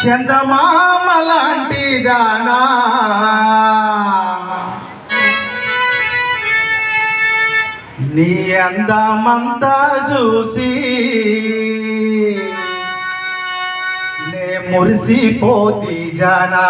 చందమామ లాంటి దానా నీ అందమంతా చూసి నే మురిసిపోతి జానా.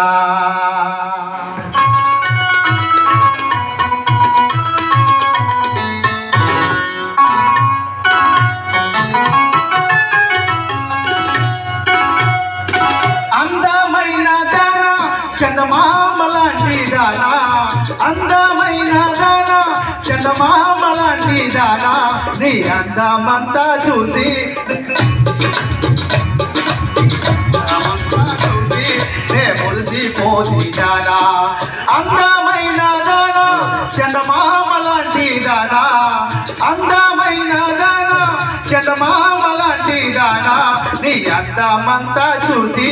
అందమైన దానా చందమామ లాంటి దానా నీ అందమంతా చూసి. చూసి నే మురిసిపోతి జానా. అందమైన దాన చందమామ లాంటి దానా అందమైన దానా చందమామ లాంటి దానా నీ అందమంతా చూసి.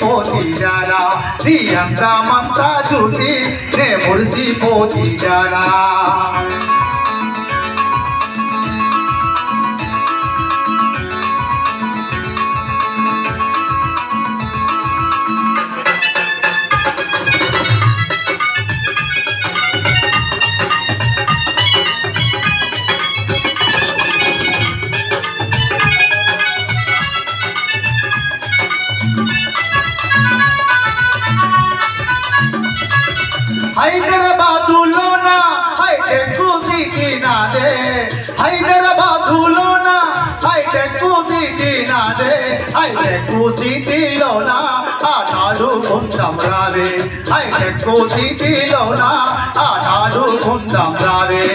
నే జానా నీ అందమంతా చూసి నే మురిసిపోతి హైటెక్ సిటీలోన? ఆనాడు ఉందాం రావే. హైటెక్ సిటీలోన? ఆనాడు రావే.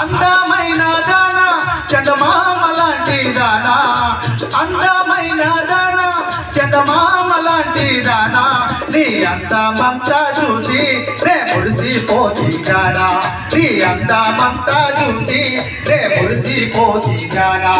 అందమైన దానా చందమామ లాంటి దానా అందమైన దానా చందమామ లాంటి దానా నీ అందమంతా చూసి రే మురిసిపోతి జానా నీ అందమంతా చూసి రే మురిసిపోతి జానా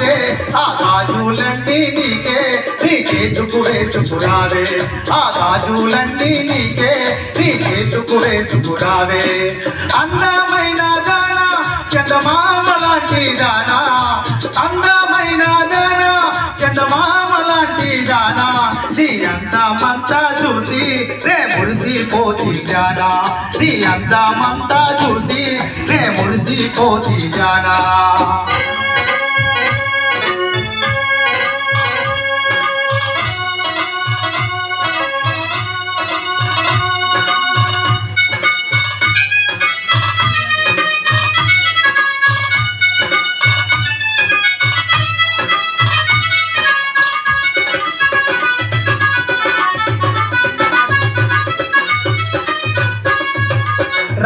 గాజులంగడి ఆ గాజులన్నీ నీకే నీ చేతుకు వేసుకురావే ఆ గాజులన్నీ నీకే నీ చేతుకు వేసుకురావే అందమైన దానా చందమామ లాంటి దానా. అందమైన దానా చందమామ లాంటి దానా. నీ అందమంతా చూసి రే మురిసిపోతి జానా. నీ అందమంతా చూసి రే మురిసిపోతి జానా.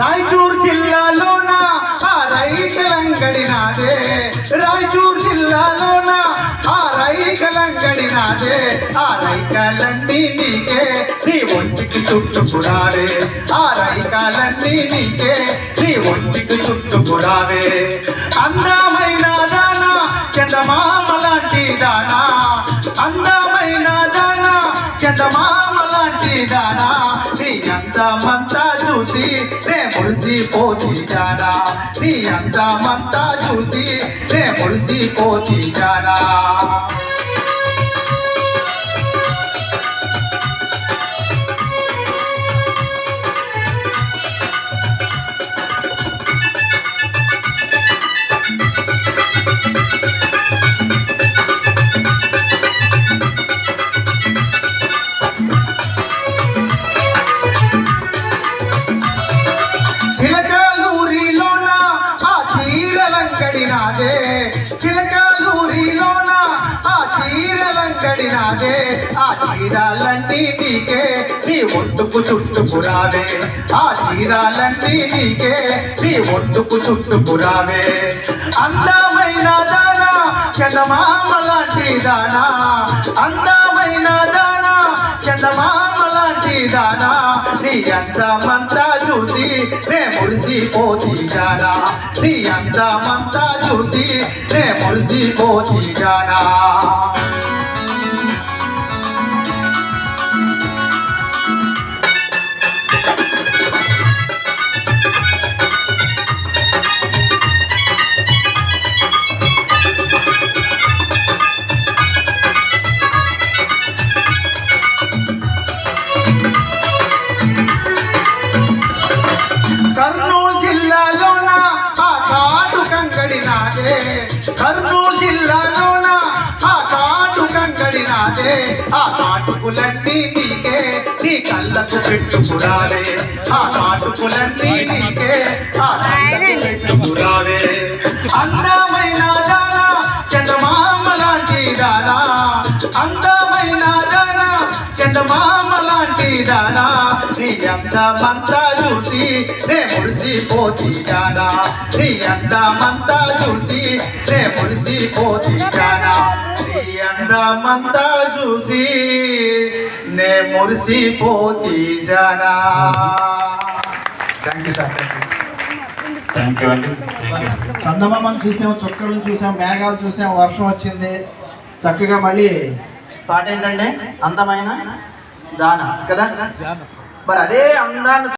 రాయచూర్ జిల్లాలోన? ఆ రైకలంకడి నాదే. రాయచూర్ జిల్లాలోన? ఆ రైకలంకడి నాదే. ఆ రైకాలన్నీ నీకే. నీ ఒంటికి చుట్టుకురావే ఆ రైకాలన్నీ నీకే. నీ ఒంటికి చుట్టుకురావే అందమైన దానా చందమామ లాంటి దానా. అందమైన దానా చందమామ లాంటి దానా. నీ అందమంతా చూసి నే మురిసిపోతి జానా నీ అందమంతా చూసి నే మురిసిపోతి జానా చీరలంగడి నాదే ఆ ఆ చీరాలన్నీ నీకే నీ ఒట్టుకు చుట్టుకు రావే. ఆ చీరాలన్నీ నీకే నీ ఒట్టుకు చుట్టుకు రావే. అందమైన దానా చందమామ లాంటి దానా. అందమైన దానా చందమామ లాంటి దానా. నీ అంతమంతా చూసి నే మురిసిపోతీ జానా నీ అంతమంతా చూసి నే మురిసిపోతీ జానా నాదే ఆ నాటుకులన్నీ నీకే నీ కళ్ళకు పెట్టుకురావే ఆ నాటుకులన్నీ నీకే ఆ కళ్ళకు పెట్టుకురావే అందమైన దానా చందమామ లాంటి దానా. అందమైన దానా చందమామ లాంటి దానా నీ అందమంతా చూసి నే మురిసిపోతీ జానా నీ అందమంతా చూసి నే మురిసిపోతీ జానా నీ అందమంతా చూసి నే మురిసిపోతీ జానా thank you sir thank you అండి చందమామను చూసాం చుక్కలను చూసాం మేఘాలు చూసాం వర్షం వచ్చింది. చక్కగా మళ్ళీ పాట ఏంటంటే అందమైన దాన కదా? మరి అదే అందాన్ని